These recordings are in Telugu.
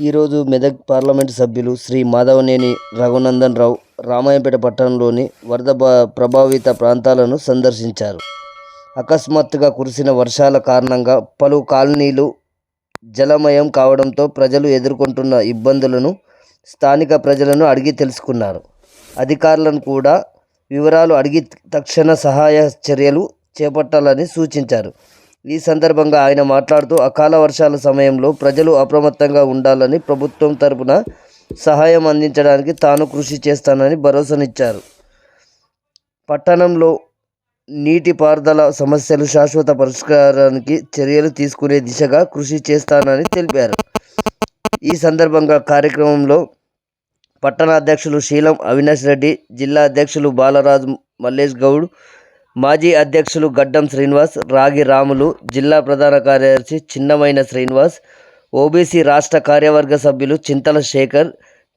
ఈరోజు మెదక్ పార్లమెంటు సభ్యులు శ్రీ మాధవనేని రఘునందన్ రావు రామాయంపేట పట్టణంలోని వరద ప్రభావిత ప్రాంతాలను సందర్శించారు. అకస్మాత్తుగా కురిసిన వర్షాల కారణంగా పలు కాలనీలు జలమయం కావడంతో ప్రజలు ఎదుర్కొంటున్న ఇబ్బందులను స్థానిక ప్రజలను అడిగి తెలుసుకున్నారు. అధికారులను కూడా వివరాలు అడిగి తక్షణ సహాయ చర్యలు చేపట్టాలని సూచించారు. ఈ సందర్భంగా ఆయన మాట్లాడుతూ అకాల వర్షాల సమయంలో ప్రజలు అప్రమత్తంగా ఉండాలని ప్రభుత్వం తరపున సహాయం అందించడానికి తాను కృషి చేస్తానని భరోసానిచ్చారు. పట్టణంలో నీటిపారుదల సమస్యలు శాశ్వత పరిష్కారానికి చర్యలు తీసుకునే దిశగా కృషి చేస్తానని తెలిపారు. ఈ సందర్భంగా కార్యక్రమంలో పట్టణ అధ్యక్షులు శీలం అవినాష్ రెడ్డి జిల్లా అధ్యక్షులు బాలరాజు మల్లేష్ గౌడ్ మాజీ అధ్యక్షులు గడ్డం శ్రీనివాస్ రాగి రాములు జిల్లా ప్రధాన కార్యదర్శి చిన్నమైన శ్రీనివాస్ ఓబీసీ రాష్ట్ర కార్యవర్గ సభ్యులు చింతల శేఖర్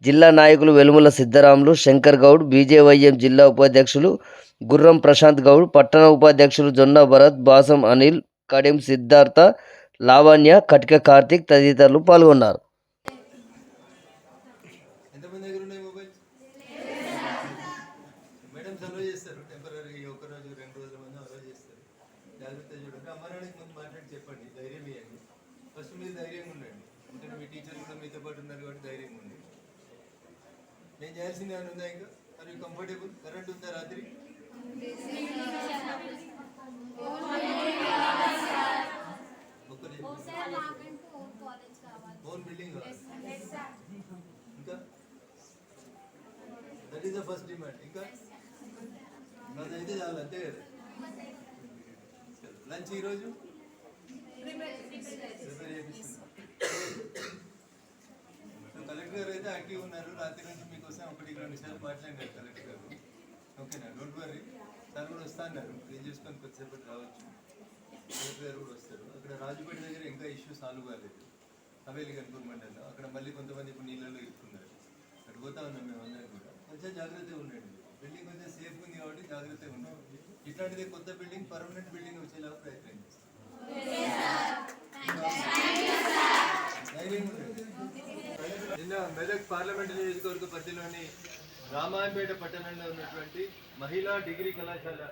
జిల్లా నాయకులు వెలుముల సిద్ధరాములు శంకర్ గౌడ్ బీజేవైఎం జిల్లా ఉపాధ్యక్షులు గుర్రం ప్రశాంత్ గౌడ్ పట్టణ ఉపాధ్యక్షులు జొన్న భరత్ బాసం అనిల్ కడిం సిద్ధార్థ లావణ్య కటిక కార్తిక్ తదితరులు పాల్గొన్నారు. ఎంతమంది మేడం జాగ్రత్త చూడండి అమ్మనానికి ముందు మాట్లాడి చెప్పండి ధైర్యం ఇవ్వండి. ఫస్ట్ మీరు ధైర్యంగా ఉండండి. ఎందుకంటే మీ టీచర్ కూడా మీతో పాటు ఉన్నారు కాబట్టి ధైర్యంగా ఉండండి. నేను చేయాల్సింది ఏమైనా ఉందా ఇంకా? మరి కంఫర్టబుల్ కరెంట్ ఉందా రాత్రి? ఓన్ బిల్డింగ్ ఇంకా? That is the first demand ఇంకా? నాదైతే చాలా అంతే కదా. లంచ్ ఈరోజు కలెక్టర్ గారు అయితే యాక్టివ్ ఉన్నారు. రాత్రి నుంచి మీకోసం ఒకటి రెండు నిమిషాలు మాట్లాడినారు కలెక్టర్ గారు. ఓకేనా? డోంట్ వరీ సార్ కూడా వస్తా అన్నారు. ఏం చేసుకొని కొద్దిసేపటి రావచ్చు. కలెక్టర్ గారు కూడా వస్తారు. అక్కడ రాజుపేట దగ్గర ఇంకా ఇష్యూ సాల్వ్ కాలేదు. హవేలి కనుపూర్ మండలంలో అక్కడ మళ్ళీ కొంతమంది ఇప్పుడు నీళ్ళలో ఇరుక్కున్నారు. అక్కడ పోతా ఉన్నాం మేము అందరం కూడా. కొంచెం జాగ్రత్తగా ఉండండి. బిల్డింగ్ కొంచెం సేఫ్ ఉంది కాబట్టి జాగ్రత్తగా ఉన్నాం ఇట్లాంటిది కొత్త బిల్డింగ్ పర్మనెంట్ బిల్డింగ్ వచ్చేలాగా ప్రయత్నం నిన్న మెదక్ పార్లమెంట్ నియోజకవర్గ పరిధిలోని రామాయంపేట పట్టణంలో ఉన్నటువంటి మహిళా డిగ్రీ కళాశాల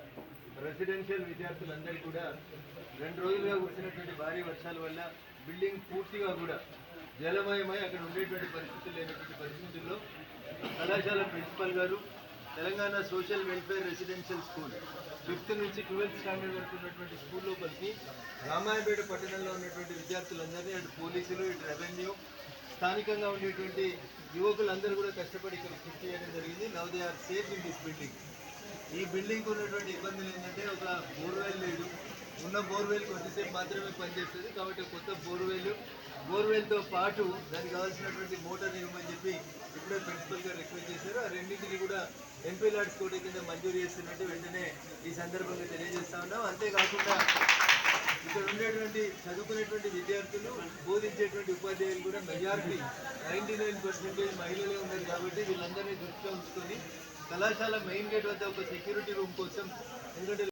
రెసిడెన్షియల్ విద్యార్థులందరూ కూడా రెండు రోజులుగా కురిసినటువంటి భారీ వర్షాల వల్ల బిల్డింగ్ పూర్తిగా కూడా జలమయమై అక్కడ ఉండేటువంటి పరిస్థితులు లేనటువంటి పరిస్థితుల్లో కళాశాల ప్రిన్సిపల్ గారు Telangana social welfare residential school fifth నుంచి ట్వెల్త్ స్టాండర్డ్ వరకు ఉన్నటువంటి స్కూల్ లోపలికి రామాయపేట పట్టణంలో ఉన్నటువంటి విద్యార్థులందరినీ అటు పోలీసులు ఇటు రెవెన్యూ స్థానికంగా ఉండేటువంటి యువకులందరూ కూడా కష్టపడి ఇక్కడ షిఫ్ట్ చేయడం జరిగింది. Now they are safe in this building. ఈ బిల్డింగ్ ఉన్నటువంటి ఇబ్బందులు ఏంటంటే ఒక బోర్వెల్ లేదు. ఉన్న బోర్వెల్ కొద్దిసేపు మాత్రమే పనిచేస్తుంది. కాబట్టి కొత్త బోర్వెల్ బోర్వెల్తో పాటు దానికి కావాల్సినటువంటి మోటార్ ఇవ్వమని చెప్పి ఇప్పుడే ప్రిన్సిపల్ గారు రిక్వెస్ట్ చేశారు. ఆ రెండింటిని కూడా ఎంపీ లాడ్స్ కోటి కింద మంజూరు చేస్తున్నట్టు వెంటనే ఈ సందర్భంగా తెలియజేస్తా ఉన్నాం. అంతేకాకుండా ఇక్కడ ఉండేటువంటి చదువుకునేటువంటి విద్యార్థులు బోధించేటువంటి ఉపాధ్యాయులు కూడా మెజారిటీ నైంటీ నైన్ పర్సెంటేజ్ మహిళలే ఉన్నారు కాబట్టి వీళ్ళందరినీ దృష్టిలో ఉంచుకొని కళాశాల మెయిన్ గేట్ వద్ద ఒక సెక్యూరిటీ రూమ్ కోసం ఎందుకంటే